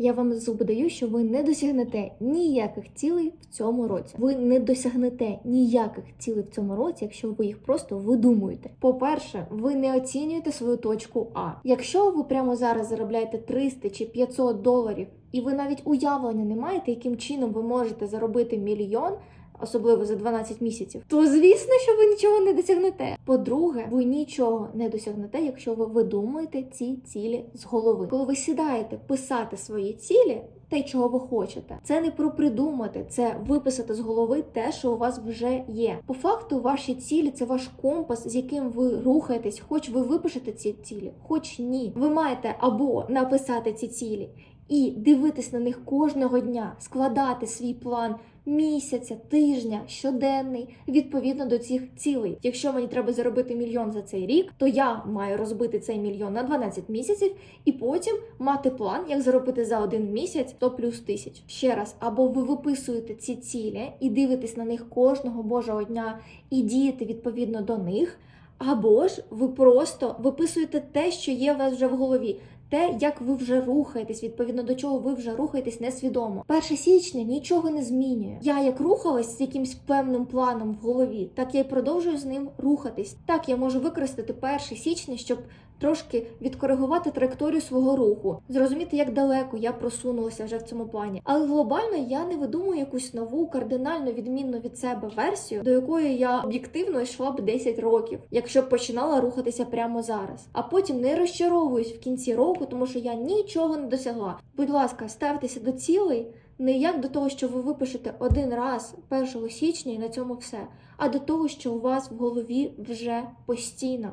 Я вам зуб даю, що ви не досягнете ніяких цілей в цьому році. Ви не досягнете ніяких цілей в цьому році, якщо ви їх просто видумуєте. По-перше, ви не оцінюєте свою точку А. Якщо ви прямо зараз заробляєте 300 чи 500 доларів, і ви навіть уявлення не маєте, яким чином ви можете заробити мільйон. Особливо за 12 місяців, то звісно, що ви нічого не досягнете. По-друге, ви нічого не досягнете, якщо ви видумуєте ці цілі з голови. Коли ви сідаєте писати свої цілі, те, чого ви хочете, це не про придумати, це виписати з голови те, що у вас вже є. По факту, ваші цілі це ваш компас, з яким ви рухаєтесь, хоч ви випишете ці цілі, хоч ні. Ви маєте або написати ці цілі. І дивитись на них кожного дня, складати свій план місяця, тижня, щоденний відповідно до цих цілей. Якщо мені треба заробити мільйон за цей рік, то я маю розбити цей мільйон на 12 місяців і потім мати план, як заробити за один місяць 100 плюс тисяч. Ще раз, або ви виписуєте ці цілі і дивитесь на них кожного божого дня і дієте відповідно до них. Або ж ви просто виписуєте те, що є у вас вже в голові, те, як ви вже рухаєтесь, відповідно до чого ви вже рухаєтесь несвідомо. 1 січня нічого не змінює. Я як рухалась з якимсь певним планом в голові, так я й продовжую з ним рухатись. Так я можу використати 1 січня, щоб трошки відкоригувати траєкторію свого руху, зрозуміти, як далеко я просунулася вже в цьому плані. Але глобально я не видумую якусь нову, кардинально відмінну від себе версію, до якої я об'єктивно йшла б 10 років, якщо б починала рухатися прямо зараз. А потім не розчаровуюсь в кінці року, тому що я нічого не досягла. Будь ласка, ставтеся до цілей. Не як до того, що ви випишете один раз 1 січня і на цьому все, а до того, що у вас в голові вже постійно,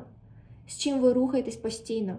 з чим ви рухаєтесь постійно.